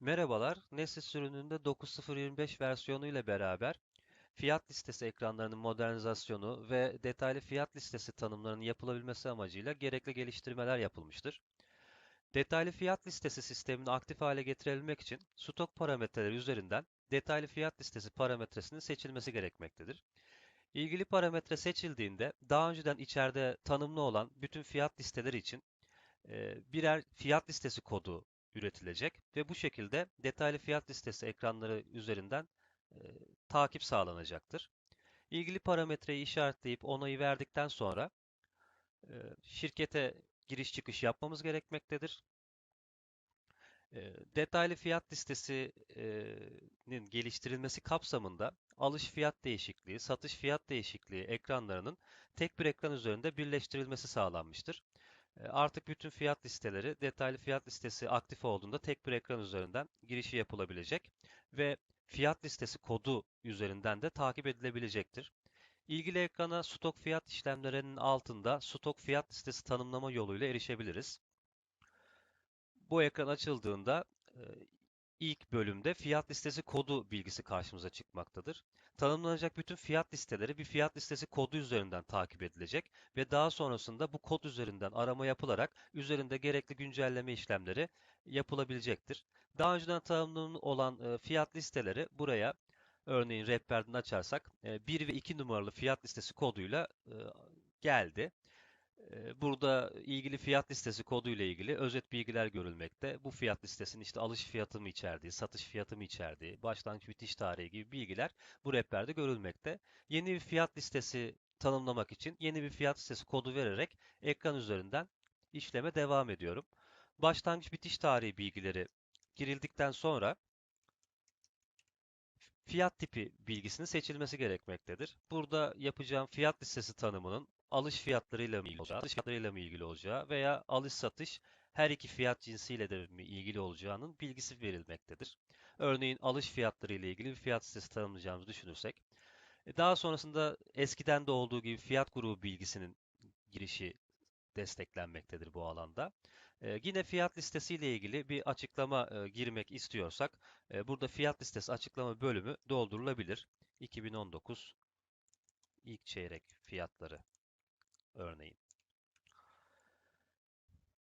Merhabalar, Neslis sürümünde 9.0.25 versiyonu ile beraber fiyat listesi ekranlarının modernizasyonu ve detaylı fiyat listesi tanımlarının yapılabilmesi amacıyla gerekli geliştirmeler yapılmıştır. Detaylı fiyat listesi sistemini aktif hale getirebilmek için stok parametreleri üzerinden detaylı fiyat listesi parametresinin seçilmesi gerekmektedir. İlgili parametre seçildiğinde daha önceden içeride tanımlı olan bütün fiyat listeleri için birer fiyat listesi kodu üretilecek ve bu şekilde detaylı fiyat listesi ekranları üzerinden e, takip sağlanacaktır. İlgili parametreyi işaretleyip onayı verdikten sonra e, şirkete giriş çıkış yapmamız gerekmektedir. E, detaylı fiyat listesinin geliştirilmesi kapsamında alış fiyat değişikliği, satış fiyat değişikliği ekranlarının tek bir ekran üzerinde birleştirilmesi sağlanmıştır. E, artık bütün fiyat listeleri detaylı fiyat listesi aktif olduğunda tek bir ekran üzerinden girişi yapılabilecek ve fiyat listesi kodu üzerinden de takip edilebilecektir. İlgili ekrana stok fiyat işlemlerinin altında stok fiyat listesi tanımlama yoluyla erişebiliriz. Bu ekran açıldığında e, ilk bölümde fiyat listesi kodu bilgisi karşımıza çıkmaktadır. Tanımlanacak bütün fiyat listeleri bir fiyat listesi kodu üzerinden takip edilecek ve daha sonrasında bu kod üzerinden arama yapılarak üzerinde gerekli güncelleme işlemleri yapılabilecektir. Daha önceden tanımlı olan e, fiyat listeleri buraya örneğin rehberden açarsak 1 e, ve 2 numaralı fiyat listesi koduyla e, geldi. Burada ilgili fiyat listesi kodu ile ilgili özet bilgiler görülmekte. Bu fiyat listesinin işte alış fiyatı mı içerdiği, satış fiyatı mı içerdiği, başlangıç bitiş tarihi gibi bilgiler bu rehberde görülmekte. Yeni bir fiyat listesi tanımlamak için yeni bir fiyat listesi kodu vererek ekran üzerinden işleme devam ediyorum. Başlangıç bitiş tarihi bilgileri girildikten sonra fiyat tipi bilgisinin seçilmesi gerekmektedir. Burada yapacağım fiyat listesi tanımının alış fiyatlarıyla mı ilgili olacağı, satış fiyatlarıyla mı ilgili olacağı veya alış satış her iki fiyat cinsiyle de mi ilgili olacağının bilgisi verilmektedir. Örneğin alış fiyatları ile ilgili bir fiyat listesi tanımlayacağımızı düşünürsek, e, daha sonrasında eskiden de olduğu gibi fiyat grubu bilgisinin girişi desteklenmektedir bu alanda. Ee, yine fiyat listesi ile ilgili bir açıklama e, girmek istiyorsak, e, burada fiyat listesi açıklama bölümü doldurulabilir. 2019 ilk çeyrek fiyatları örneğin.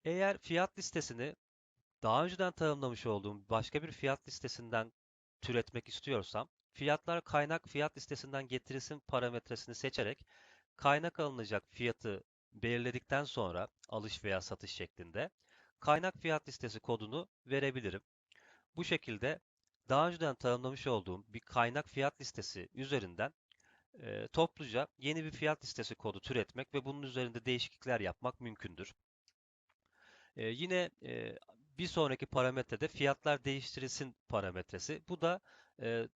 Eğer fiyat listesini daha önceden tanımlamış olduğum başka bir fiyat listesinden türetmek istiyorsam, fiyatlar kaynak fiyat listesinden getirilsin parametresini seçerek kaynak alınacak fiyatı belirledikten sonra alış veya satış şeklinde kaynak fiyat listesi kodunu verebilirim. Bu şekilde daha önceden tanımlamış olduğum bir kaynak fiyat listesi üzerinden e, topluca yeni bir fiyat listesi kodu türetmek ve bunun üzerinde değişiklikler yapmak mümkündür. E, yine e, bir sonraki parametrede fiyatlar değiştirilsin parametresi. Bu da e,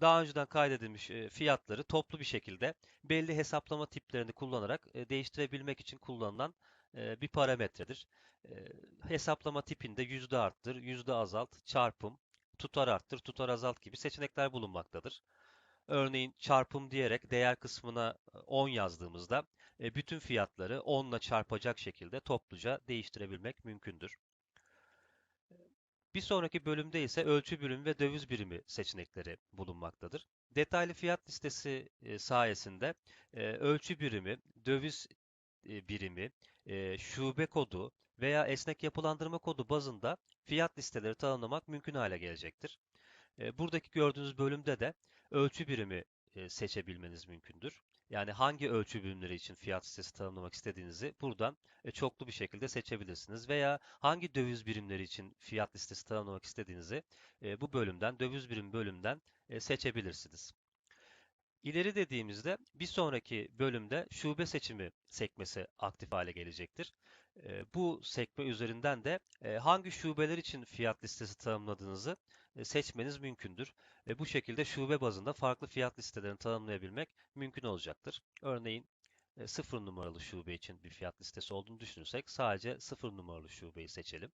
daha önceden kaydedilmiş fiyatları toplu bir şekilde belli hesaplama tiplerini kullanarak değiştirebilmek için kullanılan bir parametredir. Hesaplama tipinde yüzde arttır, yüzde azalt, çarpım, tutar arttır, tutar azalt gibi seçenekler bulunmaktadır. Örneğin çarpım diyerek değer kısmına 10 yazdığımızda bütün fiyatları 10 ile çarpacak şekilde topluca değiştirebilmek mümkündür. Bir sonraki bölümde ise ölçü birimi ve döviz birimi seçenekleri bulunmaktadır. Detaylı fiyat listesi e, sayesinde e, ölçü birimi, döviz e, birimi, şube kodu veya esnek yapılandırma kodu bazında fiyat listeleri tanımlamak mümkün hale gelecektir. Buradaki gördüğünüz bölümde de ölçü birimi seçebilmeniz mümkündür. Yani hangi ölçü birimleri için fiyat listesi tanımlamak istediğinizi buradan e, çoklu bir şekilde seçebilirsiniz. Veya hangi döviz birimleri için fiyat listesi tanımlamak istediğinizi e, bu bölümden, döviz birim bölümden e, seçebilirsiniz. İleri dediğimizde bir sonraki bölümde şube seçimi sekmesi aktif hale gelecektir. Bu sekme üzerinden de hangi şubeler için fiyat listesi tanımladığınızı seçmeniz mümkündür. Bu şekilde şube bazında farklı fiyat listelerini tanımlayabilmek mümkün olacaktır. Örneğin 0 numaralı şube için bir fiyat listesi olduğunu düşünürsek sadece 0 numaralı şubeyi seçelim.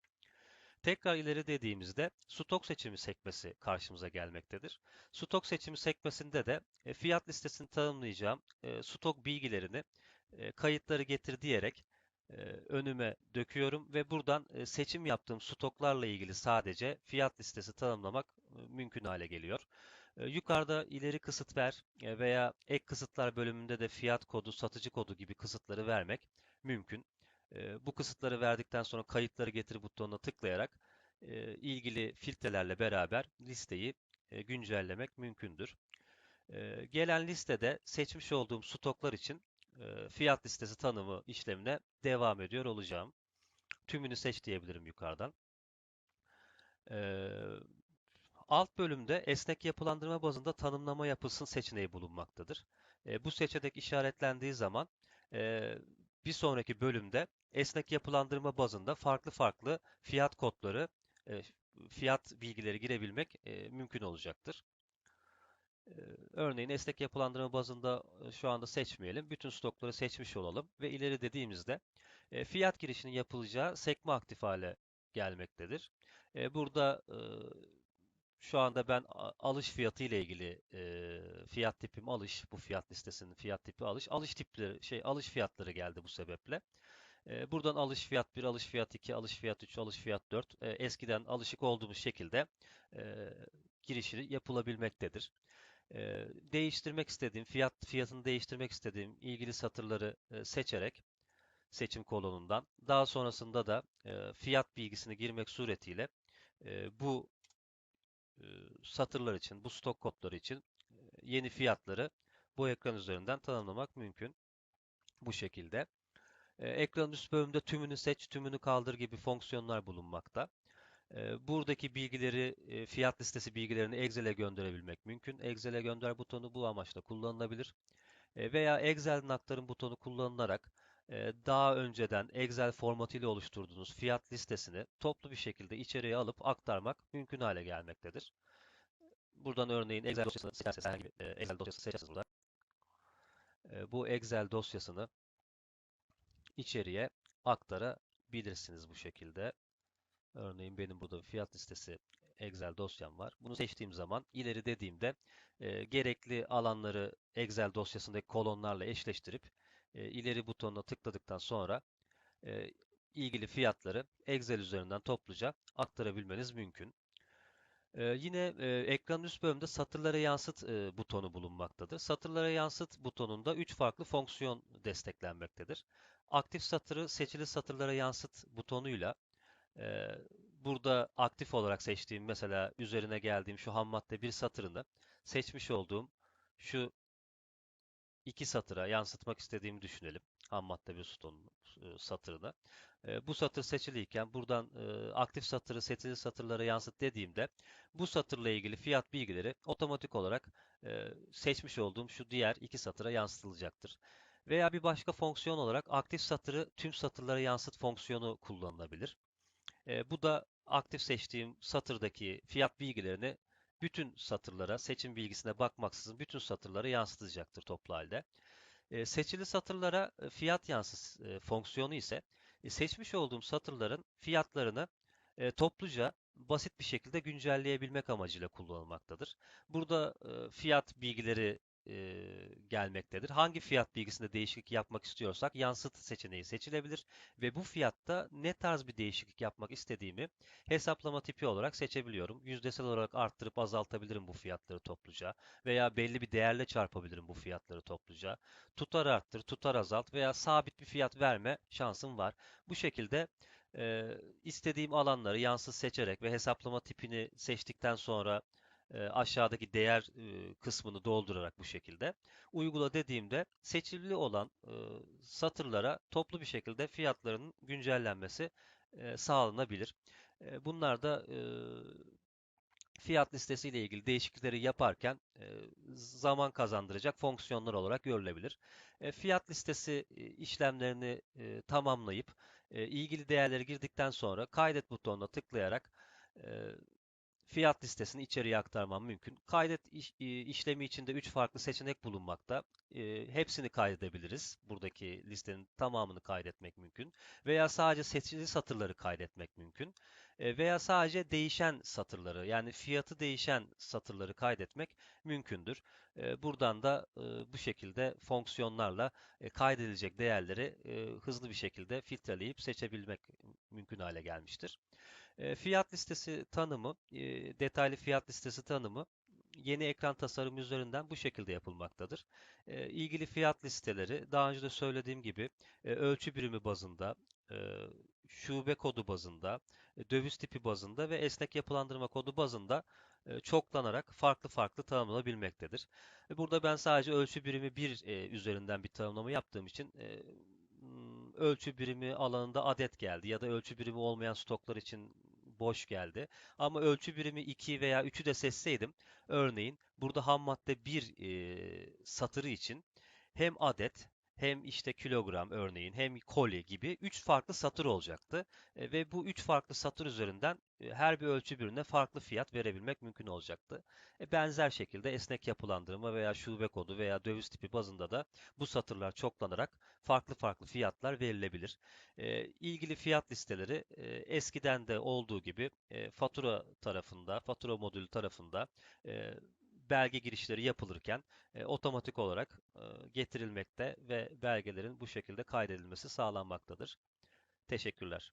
Tekrar ileri dediğimizde stok seçimi sekmesi karşımıza gelmektedir. Stok seçimi sekmesinde de fiyat listesini tanımlayacağım stok bilgilerini kayıtları getir diyerek e, önüme döküyorum ve buradan e, seçim yaptığım stoklarla ilgili sadece fiyat listesi tanımlamak e, mümkün hale geliyor. E, yukarıda ileri kısıt ver e, veya ek kısıtlar bölümünde de fiyat kodu, satıcı kodu gibi kısıtları vermek mümkün. E, bu kısıtları verdikten sonra kayıtları getir butonuna tıklayarak e, ilgili filtrelerle beraber listeyi e, güncellemek mümkündür. E, gelen listede seçmiş olduğum stoklar için e, fiyat listesi tanımı işlemine devam ediyor olacağım. Tümünü seç diyebilirim yukarıdan. E, alt bölümde esnek yapılandırma bazında tanımlama yapılsın seçeneği bulunmaktadır. E, bu seçenek işaretlendiği zaman bir sonraki bölümde esnek yapılandırma bazında farklı farklı fiyat kodları, fiyat bilgileri girebilmek mümkün olacaktır. Örneğin esnek yapılandırma bazında şu anda seçmeyelim. Bütün stokları seçmiş olalım ve ileri dediğimizde fiyat girişinin yapılacağı sekme aktif hale gelmektedir. Burada şu anda ben alış fiyatı ile ilgili fiyat tipim alış, bu fiyat listesinin fiyat tipi alış, alış tipleri şey alış fiyatları geldi bu sebeple. Buradan alış fiyat 1, alış fiyat 2, alış fiyat 3, alış fiyat 4 e, eskiden alışık olduğumuz şekilde girişi yapılabilmektedir. E, değiştirmek istediğim, fiyat fiyatını değiştirmek istediğim ilgili satırları e, seçerek seçim kolonundan daha sonrasında da e, fiyat bilgisini girmek suretiyle e, bu e, satırlar için, bu stok kodları için e, yeni fiyatları bu ekran üzerinden tanımlamak mümkün. Bu şekilde. E, ekranın üst bölümünde tümünü seç, tümünü kaldır gibi fonksiyonlar bulunmakta. Buradaki bilgileri, fiyat listesi bilgilerini Excel'e gönderebilmek mümkün. Excel'e gönder butonu bu amaçla kullanılabilir. Veya Excel'den aktarım butonu kullanılarak daha önceden Excel formatıyla oluşturduğunuz fiyat listesini toplu bir şekilde içeriye alıp aktarmak mümkün hale gelmektedir. Buradan örneğin Excel dosyasını seçerseniz Excel dosyası seçerseniz burada bu Excel dosyasını içeriye aktarabilirsiniz bu şekilde. Örneğin benim burada bir fiyat listesi Excel dosyam var. Bunu seçtiğim zaman ileri dediğimde e, gerekli alanları Excel dosyasındaki kolonlarla eşleştirip e, ileri butonuna tıkladıktan sonra e, ilgili fiyatları Excel üzerinden topluca aktarabilmeniz mümkün. E, yine e, ekranın üst bölümünde satırlara yansıt e, butonu bulunmaktadır. Satırlara yansıt butonunda 3 farklı fonksiyon desteklenmektedir. Aktif satırı seçili satırlara yansıt butonuyla e, burada aktif olarak seçtiğim mesela üzerine geldiğim şu ham madde bir satırını seçmiş olduğum şu iki satıra yansıtmak istediğimi düşünelim. Ham madde bir sütunun e. E, bu satır seçiliyken buradan e, aktif satırı seçili satırlara yansıt dediğimde bu satırla ilgili fiyat bilgileri otomatik olarak seçmiş olduğum şu diğer iki satıra yansıtılacaktır. Veya bir başka fonksiyon olarak aktif satırı tüm satırlara yansıt fonksiyonu kullanılabilir. Bu da aktif seçtiğim satırdaki fiyat bilgilerini bütün satırlara, seçim bilgisine bakmaksızın bütün satırlara yansıtacaktır toplu halde. E, seçili satırlara e, fiyat yansıs e, fonksiyonu ise e, seçmiş olduğum satırların fiyatlarını e, topluca basit bir şekilde güncelleyebilmek amacıyla kullanılmaktadır. Burada e, fiyat bilgileri e, gelmektedir. Hangi fiyat bilgisinde değişiklik yapmak istiyorsak yansıt seçeneği seçilebilir ve bu fiyatta ne tarz bir değişiklik yapmak istediğimi hesaplama tipi olarak seçebiliyorum. Yüzdesel olarak arttırıp azaltabilirim bu fiyatları topluca veya belli bir değerle çarpabilirim bu fiyatları topluca. Tutar arttır, tutar azalt veya sabit bir fiyat verme şansım var. Bu şekilde e, istediğim alanları yansız seçerek ve hesaplama tipini seçtikten sonra aşağıdaki değer e, kısmını doldurarak bu şekilde uygula dediğimde seçili olan e, satırlara toplu bir şekilde fiyatlarının güncellenmesi sağlanabilir. Bunlar da fiyat listesi ile ilgili değişiklikleri yaparken zaman kazandıracak fonksiyonlar olarak görülebilir. Fiyat listesi işlemlerini tamamlayıp ilgili değerleri girdikten sonra kaydet butonuna tıklayarak fiyat listesini içeriye aktarmam mümkün. Kaydet iş- e, işlemi içinde 3 farklı seçenek bulunmakta. E, hepsini kaydedebiliriz. Buradaki listenin tamamını kaydetmek mümkün. Veya sadece seçili satırları kaydetmek mümkün. E, veya sadece değişen satırları yani fiyatı değişen satırları kaydetmek mümkündür. E, buradan da e, bu şekilde fonksiyonlarla e, kaydedilecek değerleri e, hızlı bir şekilde filtreleyip seçebilmek mümkün hale gelmiştir. Fiyat listesi tanımı, detaylı fiyat listesi tanımı yeni ekran tasarımı üzerinden bu şekilde yapılmaktadır. E, ilgili fiyat listeleri daha önce de söylediğim gibi ölçü birimi bazında, şube kodu bazında, döviz tipi bazında ve esnek yapılandırma kodu bazında çoklanarak farklı farklı tanımlanabilmektedir. Burada ben sadece ölçü birimi 1 üzerinden bir tanımlama yaptığım için e, m, ölçü birimi alanında adet geldi ya da ölçü birimi olmayan stoklar için boş geldi. Ama ölçü birimi 2 veya 3'ü de seçseydim örneğin burada ham madde 1 e, satırı için hem adet hem işte kilogram örneğin hem koli gibi 3 farklı satır olacaktı. E, ve bu 3 farklı satır üzerinden e, her bir ölçü birine farklı fiyat verebilmek mümkün olacaktı. E, benzer şekilde esnek yapılandırma veya şube kodu veya döviz tipi bazında da bu satırlar çoklanarak farklı farklı fiyatlar verilebilir. E, ilgili fiyat listeleri e, eskiden de olduğu gibi e, fatura tarafında, fatura modülü tarafında e, belge girişleri yapılırken e, otomatik olarak e, getirilmekte ve belgelerin bu şekilde kaydedilmesi sağlanmaktadır. Teşekkürler.